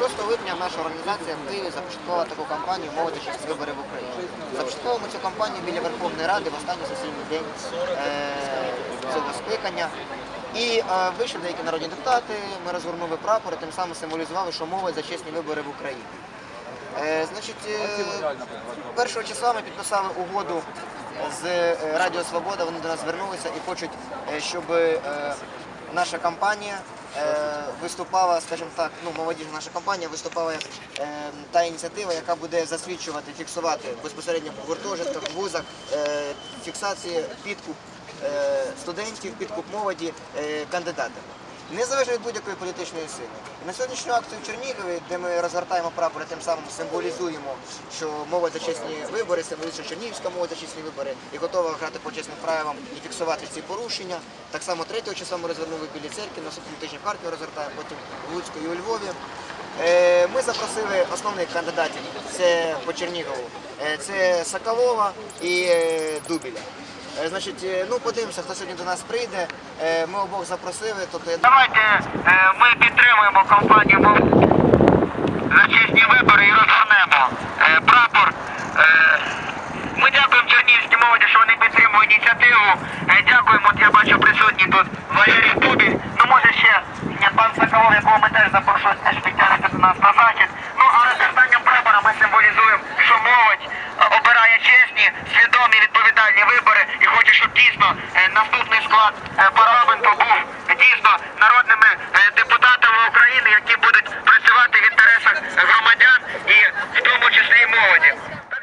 6 липня наша організація в Києві започаткувала таку кампанію «Молодь за чесні вибори в Україні». Започатковуємо цю кампанію біля Верховної Ради в останній сесійний день е, цього скликання. І е, вийшли деякі народні депутати, ми розгорнули прапор, і тим самим символізували, що молодь за чесні вибори в Україні. Е, значить, першого числа ми підписали угоду з Радіо Свобода. Вони до нас звернулися і хочуть, щоб наша компанія е, виступала, скажімо так, ну молодіжна наша компанія виступала як е, та ініціатива, яка буде засвідчувати, фіксувати безпосередньо в гуртожитках, в вузах е, фіксації підкуп е, студентів, підкуп молоді е, кандидатами. Незалежно від будь-якої політичної сили. На сьогоднішню акцію в Чернігові, де ми розгортаємо прапори, тим самим символізуємо, що молодь за чесні вибори, символізує Чернігівська молодь за чесні вибори і готова грати по чесним правилам і фіксувати ці порушення. Так само 3 числа ми розвернули біля церкви, наступному тижні в Харкові розгортаємо, потім в Луцьку і у Львові. Е, Ми запросили основних кандидатів. Це по Чернігову. Е, Це Соколова і е, Дубіля. Е, Значить, е, ну подивимося, хто сьогодні до нас прийде. Е, Ми обох запросили. Тобто Давайте ми підтримуємо компанію «Мов за чесні вибори і розгорнемо прапор. Ми дякуємо Чернігівській молоді, що вони підтримують ініціативу. Дякуємо, от я бачу присутній тут Валерій Дубіль. Ну може ще пан Соколов, якого ми теж запрошуємо, теж підтягнути до нас на захід. Ну а розгортанням прапора ми символізуємо, що молодь обирає чесні, свідомі, відповідальні вибори щоб дійсно е, наступний склад е, парламенту був